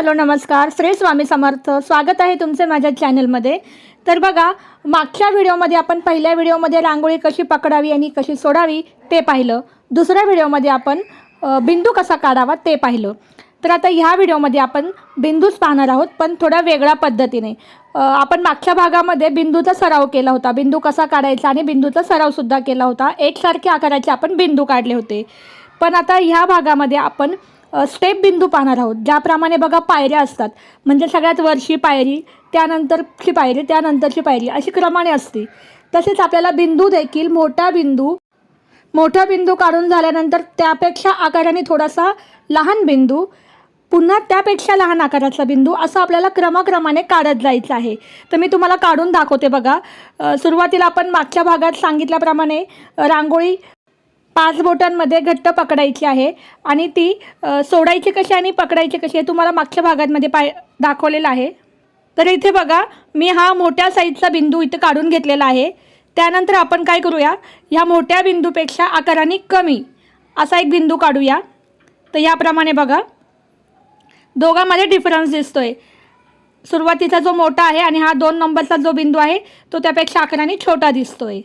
Hello नमस्कार. श्री स्वामी समर्थ. स्वागत आहे तुमचे माझ्या चॅनलमध्ये. तर बघा मागच्या व्हिडिओमध्ये आपण पहिल्या व्हिडिओमध्ये रांगोळी कशी पकडावी आणि कशी सोडावी ते पाहिलं. दुसऱ्या व्हिडिओमध्ये आपण बिंदू कसा काढावा ते पाहिलं. तर आता ह्या व्हिडिओमध्ये आपण बिंदूच पाहणार आहोत पण थोड्या वेगळ्या पद्धतीने. आपण मागच्या भागामध्ये बिंदूचा सराव केला होता. बिंदू कसा काढायचा आणि बिंदूचा सरावसुद्धा केला होता. एकसारख्या आकाराचे आपण बिंदू काढले होते. पण आता ह्या भागामध्ये आपण स्टेप बिंदू पाहणार आहोत. ज्याप्रमाणे बघा पायऱ्या असतात. म्हणजे सगळ्यात वरची पायरी त्यानंतरची पायरी त्यानंतरची पायरी अशी क्रमाने असते. तसेच आपल्याला बिंदू देखील मोठा बिंदू मोठा बिंदू काढून झाल्यानंतर त्यापेक्षा आकाराने थोडासा लहान बिंदू पुन्हा त्यापेक्षा लहान आकाराचा बिंदू असं आपल्याला क्रमाक्रमाने काढत जायचं आहे. तर मी तुम्हाला काढून दाखवते बघा. सुरुवातीला आपण मागच्या भागात सांगितल्याप्रमाणे रांगोळी पाच बोटांमध्ये घट्ट पकडायची आहे. आणि ती सोडायची कशी आणि पकडायची कशी हे तुम्हाला मागच्या भागांमध्ये पाय दाखवलेलं आहे. तर इथे बघा मी हा मोठ्या साईजचा बिंदू इथं काढून घेतलेला आहे. त्यानंतर आपण काय करूया ह्या मोठ्या बिंदूपेक्षा आकाराने कमी असा एक बिंदू काढूया. तर याप्रमाणे बघा दोघांमध्ये डिफरन्स दिसतो आहे सुरुवातीचा जो मोठा आहे आणि हा दोन नंबरचा जो बिंदू आहे तो त्यापेक्षा आकाराने छोटा दिसतो आहे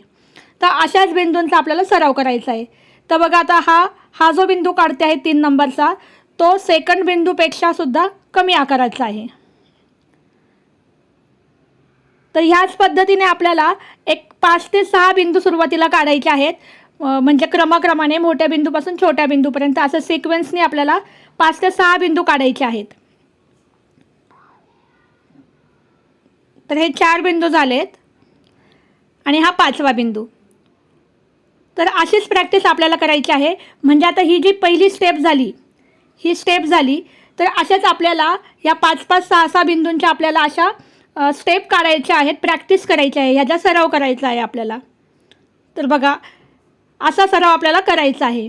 तर अशाच बिंदूंचा आपल्याला सराव करायचा आहे. तर बघा आता हा हा जो बिंदू काढते आहे तीन नंबरचा तो सेकंड बिंदूपेक्षा सुद्धा कमी आकाराचा आहे. तर ह्याच पद्धतीने आपल्याला एक पाच ते सहा बिंदू सुरुवातीला काढायचे आहेत. म्हणजे क्रमाक्रमाने मोठ्या बिंदूपासून छोट्या बिंदूपर्यंत असं सिक्वेन्सने आपल्याला पाच ते सहा बिंदू काढायचे आहेत. तर हे चार बिंदू झालेत. आणि हा पाचवा बिंदू. तर अशीच प्रॅक्टिस आपल्याला करायची आहे. म्हणजे आता ही जी पहिली स्टेप झाली ही स्टेप झाली तर अशाच आपल्याला या पाच पाच सहा सहा बिंदूंच्या आपल्याला अशा स्टेप काढायच्या आहेत प्रॅक्टिस करायची आहे ह्याचा सराव करायचा आहे आपल्याला. तर बघा असा सराव आपल्याला करायचा आहे.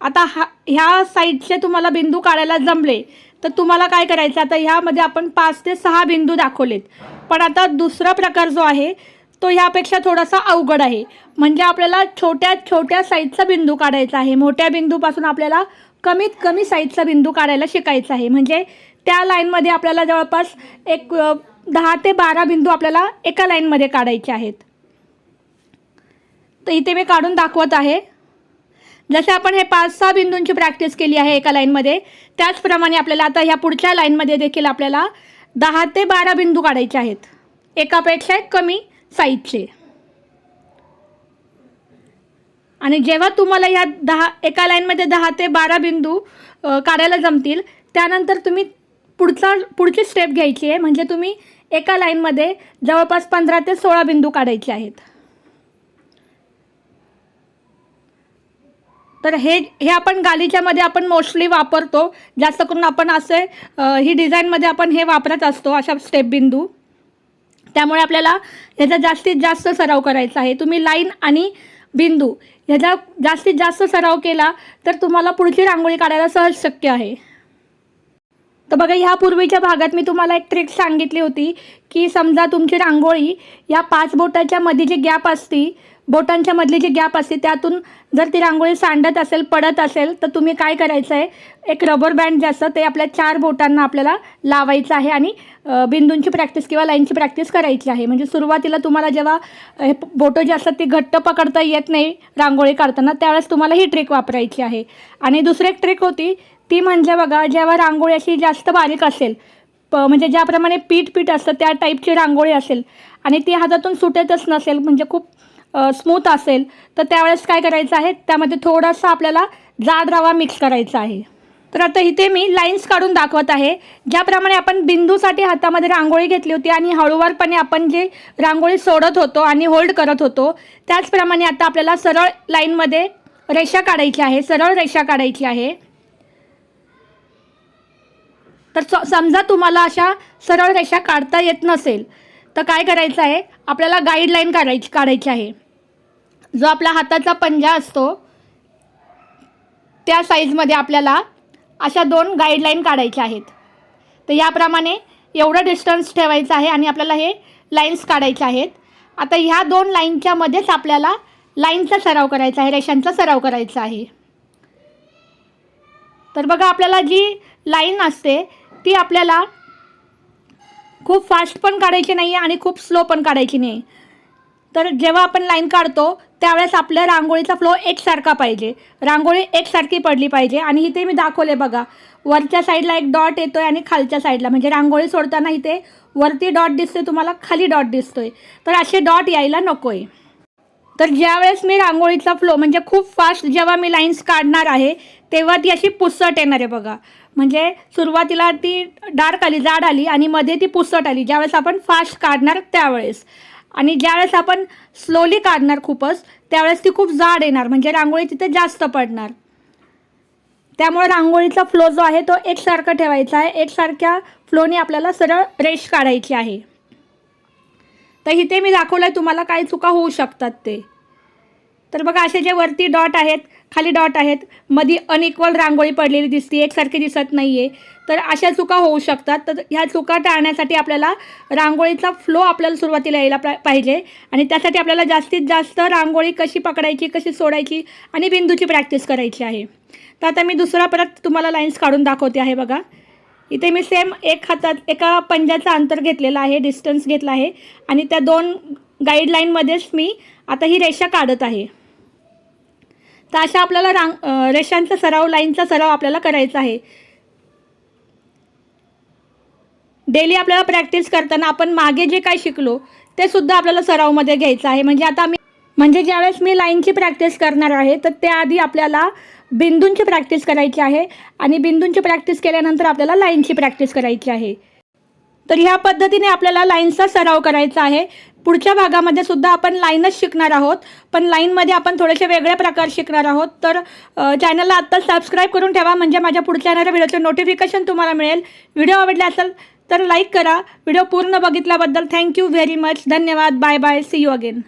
आता हा ह्या साईडचे तुम्हाला बिंदू काढायला जमले तर तुम्हाला काय करायचं आता ह्यामध्ये आपण पाच ते सहा बिंदू दाखवलेत. पण आता दुसरा प्रकार जो आहे तो ह्यापेक्षा थोडासा अवघड आहे. म्हणजे आपल्याला छोट्या छोट्या साईजचा बिंदू काढायचा आहे. मोठ्या बिंदूपासून आपल्याला कमीत कमी साईजचा बिंदू काढायला शिकायचा आहे. म्हणजे त्या लाईनमध्ये आपल्याला जवळपास एक दहा ते बारा बिंदू आपल्याला एका लाईनमध्ये काढायचे आहेत. तर इथे मी काढून दाखवत आहे. जसे आपण हे पाच सहा बिंदूंची प्रॅक्टिस केली आहे एका लाईनमध्ये त्याचप्रमाणे आपल्याला आता ह्या पुढच्या लाईनमध्ये देखील आपल्याला दहा ते बारा बिंदू काढायचे आहेत. एकापेक्षा एक कमी साईजचे आणि जेव्हा तुम्हाला या दहा एका लाईनमध्ये दहा ते बारा बिंदू काढायला जमतील त्यानंतर तुम्ही पुढचा पुढची स्टेप घ्यायची आहे. म्हणजे तुम्ही एका लाईनमध्ये जवळपास पंधरा ते सोळा बिंदू काढायचे आहेत. तर हे हे आपण गालीच्यामध्ये आपण मोस्टली वापरतो. जास्त करून आपण असे ही डिझाईनमध्ये आपण हे वापरत असतो अशा स्टेप बिंदू. त्यामुळे आपल्याला ह्याचा जास्तीत जास्त सराव करायचा आहे. तुम्ही लाईन आणि बिंदू ह्याचा जास्तीत जास्त सराव केला तर तुम्हाला पुढची रांगोळी काढायला सहज शक्य आहे. तर बघा ह्या पूर्वीच्या भागात मी तुम्हाला एक ट्रिक सांगितली होती की समजा तुमची रांगोळी या पाच बोटाच्या मध्ये जी गॅप असती बोटांच्या मधली जी गॅप असते त्यातून जर ती रांगोळी सांडत असेल पडत असेल तर तुम्ही काय करायचं आहे एक रबर बँड जे असतं ते आपल्या चार बोटांना आपल्याला लावायचं आहे आणि बिंदूंची प्रॅक्टिस किंवा लाईनची प्रॅक्टिस करायची आहे. म्हणजे सुरुवातीला तुम्हाला जेव्हा हे बोटं जे असतात ती घट्ट पकडता येत नाही रांगोळी काढताना त्यावेळेस तुम्हाला ही ट्रिक वापरायची आहे. आणि दुसरी एक ट्रिक होती ती म्हणजे बघा जेव्हा रांगोळी अशी जास्त बारीक असेल प म्हणजे ज्याप्रमाणे पीठ पीठ असतं त्या टाईपची रांगोळी असेल आणि ती हातातून सुटतच नसेल म्हणजे खूप स्मूथ असेल तर त्यावेळेस काय करायचं आहे? त्यामध्ये थोडासा आपल्याला जाड रवा मिक्स करायचा आहे. तर आता इथे मी लाईन्स काढून दाखवत आहे. ज्याप्रमाणे आपण बिंदूसाठी हातामध्ये रांगोळी घेतली होती आणि हळूवारपणे आपण जे रांगोळी सोडत होतो आणि होल्ड करत होतो त्याचप्रमाणे आता आपल्याला सरळ लाईनमध्ये रेषा काढायची आहे सरळ रेषा काढायची आहे. तर स समजा तुम्हाला अशा सरळ रेषा काढता येत नसेल तर काय करायचं आहे? आपल्याला गाईडलाईन काढायची काढायची आहे. जो आपला हाताचा पंजा असतो त्या साईजमध्ये आपल्याला अशा दोन गाईडलाईन काढायच्या आहेत. तर याप्रमाणे एवढं डिस्टन्स ठेवायचं आहे आणि आपल्याला हे लाईन्स काढायचे आहेत. आता ह्या दोन लाईनच्या मध्येच आपल्याला लाईनचा सराव करायचा आहे रेषांचा सराव करायचा आहे. तर बघा आपल्याला जी लाईन असते ती आपल्याला खूप फास्ट पण काढायची नाही आहे आणि खूप स्लो पण काढायची नाही तर जेव्हा आपण लाईन काढतो त्यावेळेस आपल्या रांगोळीचा फ्लो एकसारखा पाहिजे. रांगोळी एकसारखी पडली पाहिजे आणि इथे मी दाखवले बघा वरच्या साईडला एक डॉट येतो आहे आणि खालच्या साईडला. म्हणजे रांगोळी सोडताना इथे वरती डॉट दिसतोय तुम्हाला खाली डॉट दिसतोय. तर असे डॉट यायला नको आहे तर ज्यावेळेस मी रांगोळीचा फ्लो म्हणजे खूप फास्ट जेव्हा मी लाईन्स काढणार आहे तेव्हा ती अशी पुसट येणार आहे बघा. म्हणजे सुरुवातीला ती डार्क आली जाड आली आणि मध्ये ती पुसट आली ज्यावेळेस आपण फास्ट काढणार त्यावेळेस. आणि ज्यावेळेस आपण स्लोली काढणार खूपच त्यावेळेस ती खूप जाड येणार. म्हणजे रांगोळी तिथे जास्त पडणार. त्यामुळे रांगोळीचा फ्लो जो आहे तो एकसारखा ठेवायचा आहे. एकसारख्या फ्लोने आपल्याला सरळ रेष काढायची आहे. तर इथे मी दाखवलं आहे तुम्हाला काय चुका होऊ शकतात ते. तर बघा असे जे वरती डॉट आहेत खाली डॉट आहेत मधी अनइक्वल रांगोळी पडलेली दिसते एकसारखी दिसत नाही आहे तर अशा चुका होऊ शकतात. तर ह्या चुका टाळण्यासाठी आपल्याला रांगोळीचा फ्लो आपल्याला सुरुवातीला यायला पाहिजे आणि त्यासाठी आपल्याला जास्तीत जास्त रांगोळी कशी पकडायची कशी सोडायची आणि बिंदूची प्रॅक्टिस करायची आहे. तर आता मी दुसरा परत तुम्हाला लाईन्स काढून दाखवते आहे बघा. इथे मी सेम एक हातात एका पंजाचं अंतर घेतलेलं आहे डिस्टन्स घेतला आहे आणि त्या दोन गाईडलाईनमध्येच मी आता ही रेषा काढत आहे. तर अशा आपल्याला रांग रेषांचा सराव लाईनचा सराव आपल्याला करायचा आहे. डेली आपल्याला प्रॅक्टिस करताना आपण मागे जे काय शिकलो ते सुद्धा आपल्याला सरावमध्ये घ्यायचं आहे. म्हणजे आता मी म्हणजे ज्यावेळेस मी लाईनची प्रॅक्टिस करणार आहे तर त्याआधी आपल्याला बिंदूंची प्रॅक्टिस करायची आहे आणि बिंदूंची प्रॅक्टिस केल्यानंतर आपल्याला लाईनची प्रॅक्टिस करायची आहे. तर ह्या पद्धतीने आपल्याला लाईनचा सराव करायचा आहे. पुढच्या भागामध्ये सुद्धा आपण लाईनच शिकणार आहोत. पण लाईनमध्ये आपण थोडेसे वेगळ्या प्रकार शिकणार आहोत. तर चॅनलला आत्ताच सबस्क्राईब करून ठेवा. म्हणजे माझ्या पुढच्या येणाऱ्या व्हिडिओचं नोटिफिकेशन तुम्हाला मिळेल. व्हिडिओ आवडला असेल तर लाईक करा. व्हिडिओ पूर्ण बघितल्याबद्दल थँक्यू व्हेरी मच धन्यवाद. Bye bye see you again